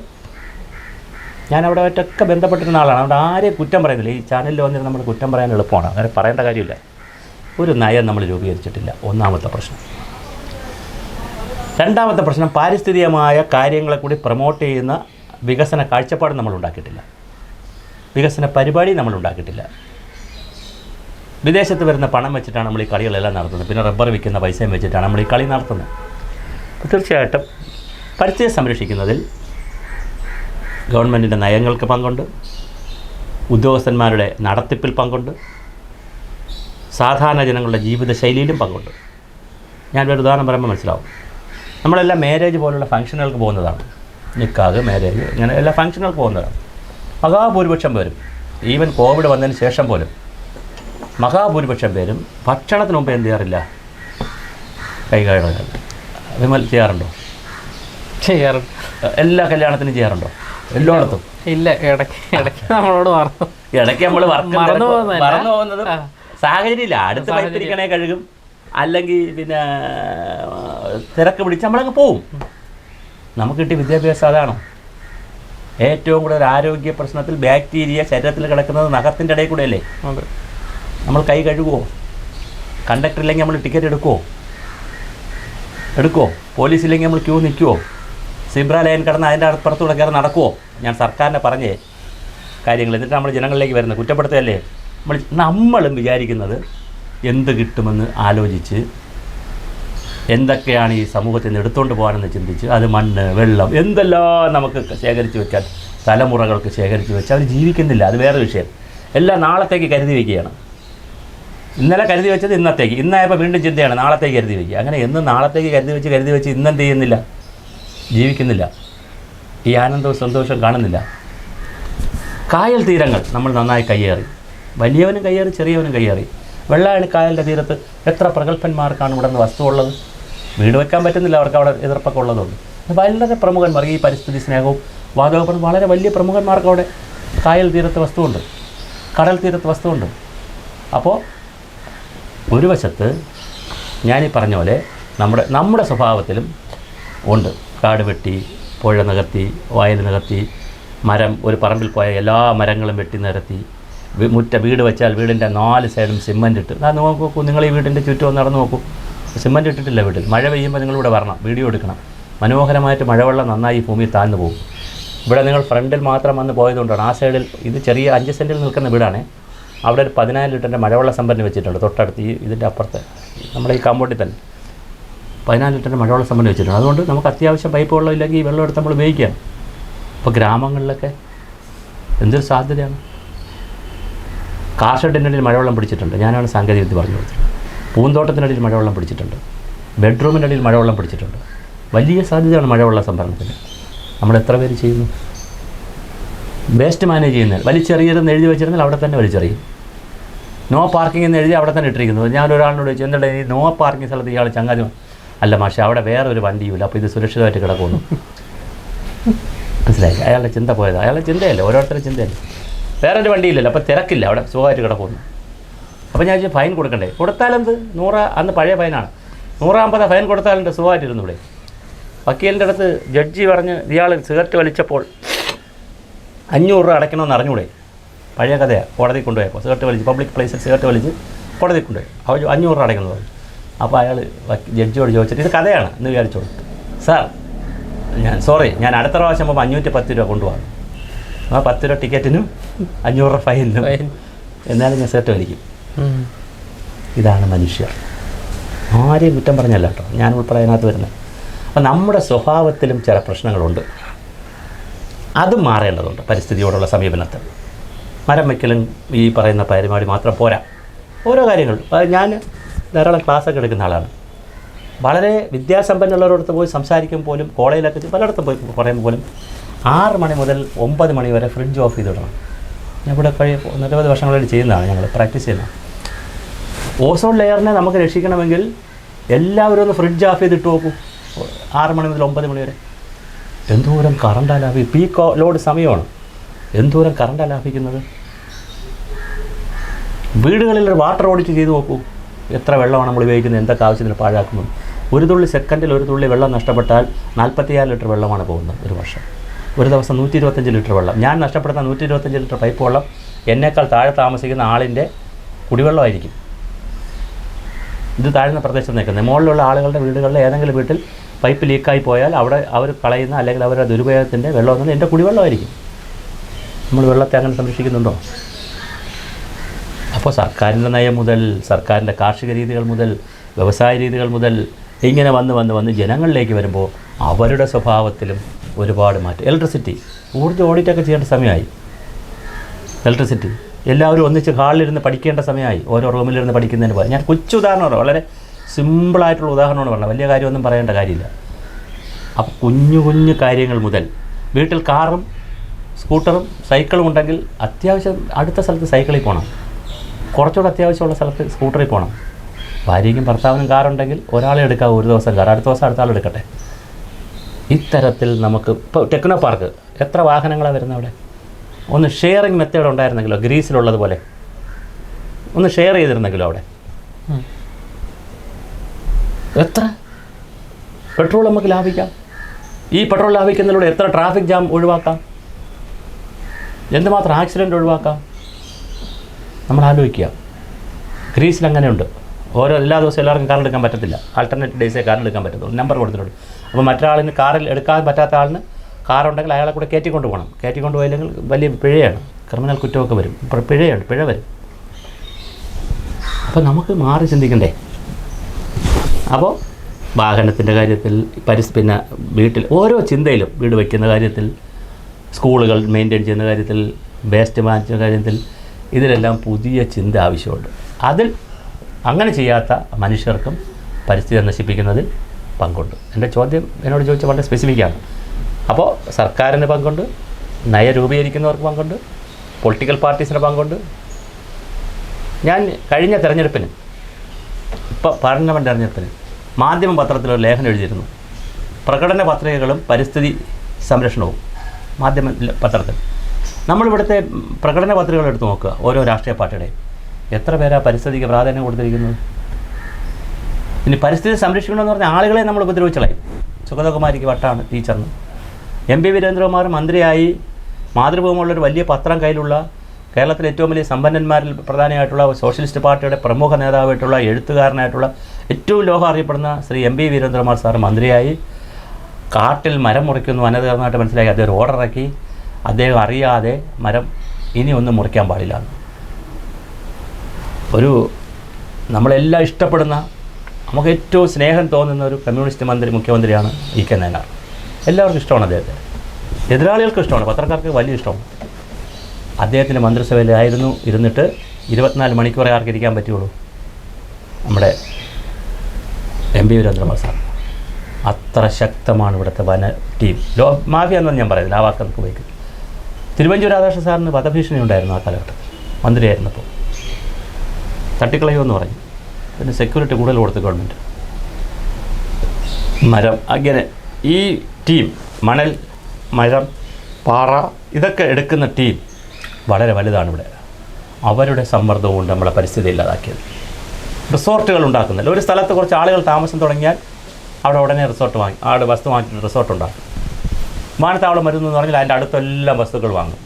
ഞാൻ അവിടെ ഒറ്റൊക്കെ ബന്ധപ്പെട്ടിരുന്ന ആളാണ്. അവിടെ ആരെയും കുറ്റം പറയുന്നില്ല. ഈ ചാനലിൽ വന്നിട്ട് നമ്മൾ കുറ്റം പറയാൻ എളുപ്പമാണ്. അങ്ങനെ പറയേണ്ട കാര്യമില്ല. ഒരു നയം നമ്മൾ രൂപീകരിച്ചിട്ടില്ല. ഒന്നാമത്തെ പ്രശ്നം. രണ്ടാമത്തെ പ്രശ്നം പാരിസ്ഥിതികമായ കാര്യങ്ങളെ കൂടി പ്രൊമോട്ട് ചെയ്യുന്ന വികസന കാഴ്ചപ്പാട് നമ്മൾ ഉണ്ടാക്കിയിട്ടില്ല. വികസന പരിപാടി നമ്മൾ ഉണ്ടാക്കിയിട്ടില്ല. വിദേശത്ത് വരുന്ന പണം വെച്ചിട്ടാണ് നമ്മൾ ഈ കളികളെല്ലാം നടത്തുന്നത്. പിന്നെ റബ്ബർ വിൽക്കുന്ന പൈസയും വെച്ചിട്ടാണ് നമ്മൾ ഈ കളി നടത്തുന്നത്. തീർച്ചയായിട്ടും പരിസ്ഥിതി സംരക്ഷിക്കുന്നതിൽ ഗവൺമെന്റിന്റെ നയങ്ങൾക്ക് പങ്കുണ്ട്. ഉദ്യോഗസ്ഥന്മാരുടെ നടത്തിപ്പിൽ പങ്കുണ്ട്. സാധാരണ ജനങ്ങളുടെ ജീവിതശൈലിയിലും പങ്കുണ്ട്. ഞാനൊരു ഉദാഹരണം പറയുമ്പോൾ മനസ്സിലാവും. നമ്മളെല്ലാം മാരേജ് പോലുള്ള ഫംഗ്ഷനുകൾക്ക് പോകുന്നതാണ്. നിക്കാഹ് മാരേജ് ഇങ്ങനെ എല്ലാ ഫംഗ്ഷനുകൾക്ക് പോകുന്നതാണ്. മഹാഭൂരിപക്ഷം പേരും ഈവൻ കോവിഡ് വന്നതിന് ശേഷം പോലും മഹാഭൂരിപക്ഷം പേരും ഭക്ഷണത്തിന് മുമ്പ് എന്ത് ചെയ്യാറില്ല? കൈകാര്യങ്ങൾ വിമൽ ചെയ്യാറുണ്ടോ? ചെയ്യാറുണ്ട്. എല്ലാ കല്യാണത്തിനും ചെയ്യാറുണ്ടോ? എല്ലായിടത്തും. ഇല്ല ഇടയ്ക്ക് ഇടയ്ക്ക് നമ്മളോട് മറന്നു. ഇടയ്ക്ക് നമ്മൾ മറന്നു. മറന്നു പോകുന്നത്. സാഹചര്യമില്ല. അടുത്ത്. പൈപ്പിരിക്കണേ കഴുകും. അല്ലെങ്കിൽ പിന്നെ തിരക്ക് പിടിച്ച് നമ്മളങ്ങ് പോവും. നമുക്ക് കിട്ടിയ വിദ്യാഭ്യാസം അതാണോ? ഏറ്റവും കൂടുതൽ ആരോഗ്യ പ്രശ്നത്തിൽ ബാക്ടീരിയ ശരീരത്തിൽ കിടക്കുന്നത് നഖത്തിന്റെ ഇടയിൽ കൂടെയല്ലേ? അല്ലേ നമ്മൾ കൈ കഴുകുമോ കണ്ടക്ടർ ഇല്ലെങ്കിൽ നമ്മൾ ടിക്കറ്റ് എടുക്കുമോ എടുക്കുമോ പോലീസ് ഇല്ലെങ്കിൽ നമ്മൾ ക്യൂ നിൽക്കുമോ സിബ്ര ലൈൻ കിടന്ന് അതിന്റെ അപ്പുറത്തൂടെ കയറി നടക്കുമോ ഞാൻ സർക്കാരിനെ പറഞ്ഞേ കാര്യങ്ങൾ എന്നിട്ട് നമ്മൾ ജനങ്ങളിലേക്ക് വരുന്നത്. കുറ്റപ്പെടുത്തുകയല്ലേ? നമ്മൾ നമ്മളും വിചാരിക്കുന്നത് എന്ത് കിട്ടുമെന്ന് ആലോചിച്ച് എന്തൊക്കെയാണ് ഈ സമൂഹത്തിൽ നിന്ന് എടുത്തുകൊണ്ട് പോകാനെന്ന് ചിന്തിച്ച് അത് മണ്ണ് വെള്ളം എന്തെല്ലാം നമുക്ക് ശേഖരിച്ച് വെച്ചാൽ തലമുറകൾക്ക് ശേഖരിച്ച് വെച്ചാൽ അവർ ജീവിക്കുന്നില്ല. അത് വേറെ വിഷയം. എല്ലാം നാളത്തേക്ക് കരുതി വയ്ക്കുകയാണ് ഇന്നലെ കരുതി വെച്ചത് ഇന്നത്തേക്ക്. ഇന്നായപ്പോൾ വീണ്ടും ചിന്തയാണ് നാളത്തേക്ക് കരുതി വയ്ക്കുക അങ്ങനെ എന്ന് നാളത്തേക്ക് കരുതി വെച്ച് കരുതി വെച്ച് ഇന്നെന്ത് ചെയ്യുന്നില്ല? ജീവിക്കുന്നില്ല. ഈ ആനന്ദവും സന്തോഷവും കാണുന്നില്ല. കായൽ തീരങ്ങൾ നമ്മൾ നന്നായി കയ്യേറി. വലിയവനും കയ്യേറി ചെറിയവനും കയ്യേറി. വെള്ളായണി കായലിന്റെ തീരത്ത് എത്ര പ്രഗത്ഭന്മാർക്കാണ് ഇവിടെ നിന്ന് വസ്തു ഉള്ളത് വീട് വെക്കാൻ പറ്റുന്നില്ല അവർക്ക് അവിടെ എതിർപ്പൊക്കെ ഉള്ളതുകൊണ്ട്. വളരെ പ്രമുഖന്മാർ ഈ പരിസ്ഥിതി സ്നേഹവും വാതകവും വളരെ വലിയ പ്രമുഖന്മാർക്ക് അവിടെ കായൽ തീരത്ത് വസ്തുവുണ്ട്. കടൽ തീരത്ത് വസ്തുവുണ്ട്. അപ്പോൾ ഒരു വശത്ത് ഞാനീ പറഞ്ഞ പോലെ നമ്മുടെ നമ്മുടെ സ്വഭാവത്തിലും ഉണ്ട്. കാട് വെട്ടി പുഴ നികത്തി വയൽ നികത്തി മരം ഒരു പറമ്പിൽ പോയ എല്ലാ മരങ്ങളും വെട്ടി നിരത്തി മുറ്റ വീട് വെച്ചാൽ വീടിന്റെ നാല് സൈഡും സിമ്മന്റ് ഇട്ട്. അത് നോക്കൂ നിങ്ങൾ ഈ വീടിന്റെ ചുറ്റും നടന്ന് നോക്കൂ. സിമന്റ് ഇട്ടിട്ടില്ല വീട്ടിൽ. മഴ പെയ്യുമ്പോൾ നിങ്ങളിവിടെ വരണം. വീഡിയോ എടുക്കണം. മനോഹരമായിട്ട് മഴവെള്ളം നന്നായി ഭൂമിയിൽ താഴ്ന്നു പോകും. ഇവിടെ നിങ്ങൾ ഫ്രണ്ടിൽ മാത്രം വന്ന് പോയതുകൊണ്ടാണ്. ആ സൈഡിൽ ഇത് ചെറിയ അഞ്ച് സെന്റിൽ നിൽക്കുന്ന വീടാണ്. അവിടെ ഒരു പതിനായിരം ലിറ്ററിന്റെ മഴവെള്ള സംഭരണി വെച്ചിട്ടുണ്ട്. തൊട്ടടുത്ത് ഈ ഇതിന്റെ അപ്പുറത്ത്. നമ്മുടെ ഈ കമ്പോട്ടിൽ തന്നെ. പതിനാല് ലിറ്ററിന്റെ മഴവെള്ള സംഭരണി വെച്ചിട്ടുണ്ട്. അതുകൊണ്ട് നമുക്ക് അത്യാവശ്യം പൈപ്പ് വെള്ളം ഇല്ലെങ്കിൽ ഈ വെള്ളം എടുത്ത് നമ്മൾ ഉപയോഗിക്കാം ഇപ്പോൾ ഗ്രാമങ്ങളിലൊക്കെ എന്തൊരു സാധ്യതയാണ്? കാർഷിക ഷെഡിനിടയിൽ മഴവെള്ളം പിടിച്ചിട്ടുണ്ട്. ഞാനാണ് സാങ്കേതിക വിദ്യ പറഞ്ഞു കൊടുത്തത്. പൂന്തോട്ടത്തിനിടയിൽ മഴവെള്ളം പിടിച്ചിട്ടുണ്ട്. ബെഡ്റൂമിന്റെ ഇടയിൽ മഴവെള്ളം പിടിച്ചിട്ടുണ്ട്. വലിയ സാധ്യതയാണ് മഴവെള്ള സംഭരണത്തിന്. നമ്മൾ എത്ര പേര് ചെയ്യുന്നു? വേസ്റ്റ് മാനേജ് ചെയ്യുന്നത് വലിച്ചെറിയരുതെന്ന് എഴുതി വെച്ചിരുന്നാൽ അവിടെ തന്നെ വലിച്ചെറിയും. നോ പാർക്കിംഗ് എന്ന് എഴുതി അവിടെ തന്നെ ഇട്ടിരിക്കുന്നത് ഞാൻ ഒരാളിനോട് ചോദിച്ചു എന്താണ് ഈ നോ പാർക്കിംഗ് സ്ഥലത്ത് ഇയാൾ ചങ്ങാതി അല്ല മാഷെ അവിടെ വേറെ ഒരു വണ്ടിയുമില്ല. അപ്പോൾ ഇത് സുരക്ഷിതമായിട്ട് കിടക്കുന്നു. മനസ്സിലായി? അയാളുടെ ചിന്ത പോയത്. അയാളുടെ ചിന്തയല്ലേ? ഓരോരുത്തരുടെ ചിന്തയല്ലേ? വേറെ ഒരു വണ്ടിയില്ലല്ലോ. അപ്പോൾ തിരക്കില്ല. അവിടെ സുഖമായിട്ട് കിടക്കുന്നു. അപ്പോൾ ഞാൻ ചോദിച്ചു ഫൈൻ കൊടുക്കണ്ടേ? കൊടുത്താലെന്ത്? നൂറ് അന്ന് പഴയ ഫൈനാണ്. നൂറാമ്പത് ഫൈൻ കൊടുത്താലുണ്ട് സുഖമായിട്ടിരുന്നു ഇവിടെ. വക്കീലിന്റെ അടുത്ത് ജഡ്ജി പറഞ്ഞ് ഇയാൾ സിഗരറ്റ് വലിച്ചപ്പോൾ അഞ്ഞൂറ് രൂപ അടയ്ക്കണമെന്ന് അറിഞ്ഞൂടെ? പഴയ കഥയാണ് കോടതി കൊണ്ടുപോയപ്പോൾ സിഗരറ്റ് വലിച്ച് പബ്ലിക് പ്ലേസിൽ സിഗരറ്റ് വലിച്ച് കോടതി കൊണ്ടുപോയി. അവർ അഞ്ഞൂറ് രൂപ അടയ്ക്കുന്നത് പറഞ്ഞു. അപ്പോൾ അയാൾ ജഡ്ജിയോട് ചോദിച്ചിട്ട് ഇത് കഥയാണ് എന്ന് വിചാരിച്ചോളൂ. സാർ ഞാൻ സോറി ഞാൻ അടുത്ത പ്രാവശ്യം പോകുമ്പോൾ അഞ്ഞൂറ്റി പത്ത് രൂപ കൊണ്ടുപോകാം ആ പത്ത് രൂപ ടിക്കറ്റിനും അഞ്ഞൂറ് രൂപ ഫൈനും. എന്നാലും ഞാൻ സിഗരറ്റ് വലിക്കും. ഇതാണ് മനുഷ്യർ ആരെയും കുറ്റം പറഞ്ഞല്ല കേട്ടോ. ഞാൻ ഉൾപ്പെടെ അതിനകത്ത് വരുന്നത്. അപ്പം നമ്മുടെ സ്വഭാവത്തിലും ചില പ്രശ്നങ്ങളുണ്ട്. അത് മാറേണ്ടതുണ്ട് പരിസ്ഥിതിയോടുള്ള സമീപനത്തിൽ. മരം വയ്ക്കലും ഈ പറയുന്ന പരിപാടി മാത്രം പോരാ. ഓരോ കാര്യങ്ങളും ഞാൻ ധാരാളം ക്ലാസ്സൊക്കെ എടുക്കുന്ന ആളാണ്. വളരെ വിദ്യാസമ്പന്നുള്ളവരോടത്ത് പോയി സംസാരിക്കും പോലും കോളേജിലൊക്കെ പലയിടത്തും പോയി പറയുമ്പോൾ പോലും ആറ് മണി മുതൽ ഒമ്പത് മണി വരെ ഫ്രിഡ്ജ് ഓഫ് ചെയ്തിടണം ഞാൻ ഇവിടെ കഴിയ നിരവധി വർഷങ്ങളായിട്ട് ചെയ്യുന്നതാണ് ഞങ്ങൾ പ്രാക്ടീസ് ചെയ്യുന്നത്. ഓസോൺ ലെയറിനെ നമുക്ക് രക്ഷിക്കണമെങ്കിൽ എല്ലാവരും ഒന്ന് ഫ്രിഡ്ജ് ഓഫ് ചെയ്തിട്ട് നോക്കൂ. ആറ് മണി മുതൽ ഒമ്പത് മണി വരെ. എന്തോരം കറണ്ട് ലാഭി പീക്ക് ലോഡ് സമയമാണ്. എന്തോരം കറണ്ട് ലാഭിക്കുന്നത് വീടുകളിൽ ഒരു വാട്ടർ ഓഡിറ്റ് ചെയ്ത് നോക്കൂ. എത്ര വെള്ളമാണ് നമ്മൾ ഉപയോഗിക്കുന്നത് എന്തൊക്കെ ആവശ്യത്തിന് പാഴാക്കുന്നത് ഒരു തുള്ളി സെക്കൻഡിൽ ഒരു തുള്ളി വെള്ളം നഷ്ടപ്പെട്ടാൽ നാൽപ്പത്തിയാറ് ലിറ്റർ വെള്ളമാണ് പോകുന്നത് ഒരു വർഷം. ഒരു ദിവസം നൂറ്റി ഇരുപത്തഞ്ച് ലിറ്റർ വെള്ളം. ഞാൻ നഷ്ടപ്പെടുന്ന നൂറ്റി ഇരുപത്തഞ്ച് ലിറ്റർ പൈപ്പ് വെള്ളം എന്നേക്കാൾ താഴെ താമസിക്കുന്ന ആളിന്റെ കുടിവെള്ളമായിരിക്കും. ഇത് താഴ്ന്ന പ്രദേശത്ത് നിൽക്കുന്നത്. മുകളിലുള്ള ആളുകളുടെ വീടുകളിൽ ഏതെങ്കിലും വീട്ടിൽ പൈപ്പ് ലീക്കായി പോയാൽ അവിടെ അവർ കളയുന്ന അല്ലെങ്കിൽ അവരുടെ ദുരുപയോഗത്തിന്റെ വെള്ളം എന്നത് എന്റെ കുടിവെള്ളമായിരിക്കും. നമ്മൾ വെള്ളത്തെ അങ്ങനെ സംരക്ഷിക്കുന്നുണ്ടോ? അപ്പോൾ സർക്കാരിന്റെ നയം മുതൽ സർക്കാരിന്റെ കാർഷിക രീതികൾ മുതൽ വ്യവസായ രീതികൾ മുതൽ ഇങ്ങനെ വന്ന് വന്ന് വന്ന് ജനങ്ങളിലേക്ക് വരുമ്പോൾ അവരുടെ സ്വഭാവത്തിലും ഒരുപാട് മാറ്റം. ഇലക്ട്രിസിറ്റി ഊർജ ഓഡിറ്റൊക്കെ ചെയ്യേണ്ട സമയമായി. ഇലക്ട്രിസിറ്റി എല്ലാവരും ഒന്നിച്ച് ഹാളിലിരുന്ന് പഠിക്കേണ്ട സമയമായി. ഓരോ റൂമിലിരുന്ന് പഠിക്കുന്നതിന് പോലെ ഞാൻ കൊച്ചു ഉദാഹരണമാണ് വളരെ സിമ്പിളായിട്ടുള്ള ഉദാഹരണമാണ് പറഞ്ഞത്. വലിയ കാര്യമൊന്നും പറയേണ്ട കാര്യമില്ല. അപ്പോൾ കുഞ്ഞു കുഞ്ഞു കാര്യങ്ങൾ മുതൽ വീട്ടിൽ കാറും സ്കൂട്ടറും സൈക്കിളും ഉണ്ടെങ്കിൽ അത്യാവശ്യം അടുത്ത സ്ഥലത്ത് സൈക്കിളിൽ പോകണം കുറച്ചുകൂടെ അത്യാവശ്യമുള്ള സ്ഥലത്ത് സ്കൂട്ടറിൽ പോകണം ഭാര്യയ്ക്കും ഭർത്താവിനും കാറുണ്ടെങ്കിൽ ഒരാളെ എടുക്കാം ഒരു ദിവസം കാർ അടുത്ത ദിവസം അടുത്ത ആൾ എടുക്കട്ടെ. ഇത്തരത്തിൽ നമുക്ക് ഇപ്പോൾ ടെക്നോ പാർക്ക്. എത്ര വാഹനങ്ങളാണ് വരുന്നത് അവിടെ? ഒന്ന് ഷെയറിങ് മെത്തേഡ് ഉണ്ടായിരുന്നെങ്കിലോ? ഗ്രീസിലുള്ളതുപോലെ ഒന്ന് ഷെയർ ചെയ്തിരുന്നെങ്കിലോ അവിടെ? എത്ര? പെട്രോൾ നമുക്ക് ലാഭിക്കാം. ഈ പെട്രോൾ ലാഭിക്കുന്നതിലൂടെ എത്ര ട്രാഫിക് ജാം ഒഴിവാക്കാം? എന്തുമാത്രം ആക്സിഡന്റ് ഒഴിവാക്കാം? നമ്മൾ ആലോചിക്കുക. ഗ്രീസിൽ അങ്ങനെയുണ്ട് ഓരോ എല്ലാ ദിവസവും എല്ലാവർക്കും കാർഡ് എടുക്കാൻ പറ്റത്തില്ല. ആൾട്ടർനേറ്റ് ഡേയ്സേ കാർഡ് എടുക്കാൻ പറ്റത്തുള്ളൂ. നമ്പർ കൊടുത്തിട്ടുണ്ട്. അപ്പോൾ മറ്റൊരാളിന് കാറിൽ എടുക്കാൻ പറ്റാത്ത ആളിന് കാറുണ്ടെങ്കിൽ അയാളെ കൂടെ കയറ്റിക്കൊണ്ട് പോകണം. കയറ്റിക്കൊണ്ട് പോയില്ലെങ്കിൽ വലിയ പിഴയാണ്. ക്രിമിനൽ കുറ്റമൊക്കെ വരും. പിഴയാണ്. പിഴ വരും. അപ്പോൾ നമുക്ക് മാറി ചിന്തിക്കണ്ടേ? അപ്പോൾ വാഹനത്തിന്റെ കാര്യത്തിൽ പരിസ് പിന്നെ വീട്ടിൽ ഓരോ ചിന്തയിലും വീട് വയ്ക്കുന്ന കാര്യത്തിൽ സ്കൂളുകൾ മെയിന്റെയിൻ ചെയ്യുന്ന കാര്യത്തിൽ വേസ്റ്റ് മാറ്റുന്ന കാര്യത്തിൽ ഇതിലെല്ലാം പുതിയ ചിന്ത ആവശ്യമുണ്ട്. അതിൽ അങ്ങനെ ചെയ്യാത്ത മനുഷ്യർക്കും പരിസ്ഥിതി നശിപ്പിക്കുന്നതിൽ പങ്കുണ്ട്. എന്റെ ചോദ്യം എന്നോട് ചോദിച്ചാൽ വളരെ സ്പെസിഫിക്കാണ് അപ്പോൾ സർക്കാരിന് പങ്കുണ്ട് നയരൂപീകരിക്കുന്നവർക്ക് പങ്കുണ്ട് പൊളിറ്റിക്കൽ പാർട്ടീസിന് പങ്കുണ്ട്. ഞാൻ കഴിഞ്ഞ തെരഞ്ഞെടുപ്പിന് ഇപ്പോൾ പാർലമെന്റ് തെരഞ്ഞെടുപ്പിന് മാധ്യമ പത്രത്തിൽ ഒരു ലേഖനം എഴുതിയിരുന്നു. പ്രകടന പത്രികകളും പരിസ്ഥിതി സംരക്ഷണവും മാധ്യമ പത്രത്തിൽ. നമ്മളിവിടുത്തെ പ്രകടന പത്രികകൾ എടുത്ത് നോക്കുക ഓരോ രാഷ്ട്രീയ പാർട്ടിയുടെയും. എത്ര പേരാ പരിസ്ഥിതിക്ക് പ്രാധാന്യം കൊടുത്തിരിക്കുന്നത്? ഇനി പരിസ്ഥിതി സംരക്ഷിക്കണമെന്ന് പറഞ്ഞാൽ ആളുകളെ നമ്മൾ ഉപദ്രവിച്ചളായി സുഗതകുമാരിക്ക് വട്ടാണ് ടീച്ചറിന് എം പി വീരേന്ദ്രകുമാർ മന്ത്രിയായി മാതൃഭൂമിയുള്ളൊരു വലിയ പത്രം കയ്യിലുള്ള കേരളത്തിലെ ഏറ്റവും വലിയ സമ്പന്നന്മാരിൽ പ്രധാനമായിട്ടുള്ള സോഷ്യലിസ്റ്റ് പാർട്ടിയുടെ പ്രമുഖ നേതാവായിട്ടുള്ള എഴുത്തുകാരനായിട്ടുള്ള ഏറ്റവും ലോകം അറിയപ്പെടുന്ന Shri M P Veerendrakumar sir മന്ത്രിയായി. കാട്ടിൽ മരം മുറിക്കുന്നു അനധികൃതമായിട്ട് മനസ്സിലാക്കി അദ്ദേഹം ഓർഡർ ഇറക്കി. അദ്ദേഹം അറിയാതെ മരം ഇനി ഒന്നും മുറിക്കാൻ പാടില്ല. ഒരു നമ്മളെല്ലാം ഇഷ്ടപ്പെടുന്ന നമുക്ക് ഏറ്റവും സ്നേഹം തോന്നുന്ന ഒരു കമ്മ്യൂണിസ്റ്റ് മന്ത്രി മുഖ്യമന്ത്രിയാണ് ഇ കെ നയനാർ. എല്ലാവർക്കും ഇഷ്ടമാണ് അദ്ദേഹത്തെ. എതിരാളികൾക്ക് ഇഷ്ടമാണ് പത്രക്കാർക്ക് വലിയ ഇഷ്ടമാണ്. അദ്ദേഹത്തിന്റെ മന്ത്രിസഭയിലായിരുന്നു ഇരുന്നിട്ട് ഇരുപത്തിനാല് മണിക്കൂറേ ആർക്ക് ഇരിക്കാൻ പറ്റുള്ളൂ. നമ്മുടെ എം പി വീരേന്ദ്രകുമാർ സാർ. അത്ര ശക്തമാണ് ഇവിടുത്തെ വന ടീം. ലോ മാഫിയ എന്നാണ് ഞാൻ പറയുന്നത് ആ വാക്ക് നമുക്ക് ഉപയോഗിക്കും തിരുവഞ്ചൂർ രാധാകൃഷ്ണൻ സാറിന് വധഭീഷണി ഉണ്ടായിരുന്നു ആ കാലഘട്ടത്തിൽ. മന്ത്രിയായിരുന്നപ്പോൾ. തട്ടിക്കളയോ എന്ന് പറഞ്ഞു. പിന്നെ സെക്യൂരിറ്റി കൂടുതൽ കൊടുത്തു ഗവൺമെന്റ് മരം അങ്ങനെ ഈ ടീം മണൽ മരം പാറ ഇതൊക്കെ എടുക്കുന്ന ടീം വളരെ വലുതാണ് ഇവിടെ. അവരുടെ സമ്മർദ്ദവും കൊണ്ട് നമ്മളെ പരിസ്ഥിതി ഇല്ലാതാക്കിയത്. റിസോർട്ടുകൾ ഉണ്ടാക്കുന്നില്ല. ഒരു സ്ഥലത്ത് കുറച്ച് ആളുകൾ താമസം തുടങ്ങിയാൽ അവിടെ ഉടനെ റിസോർട്ട് വാങ്ങി ആട് വസ്തു വാങ്ങിച്ചിട്ട് റിസോർട്ട് ഉണ്ടാക്കും. വിമാനത്താവളം മരുന്ന് എന്ന് പറഞ്ഞാൽ അതിന്റെ അടുത്തെല്ലാം വസ്തുക്കൾ വാങ്ങും.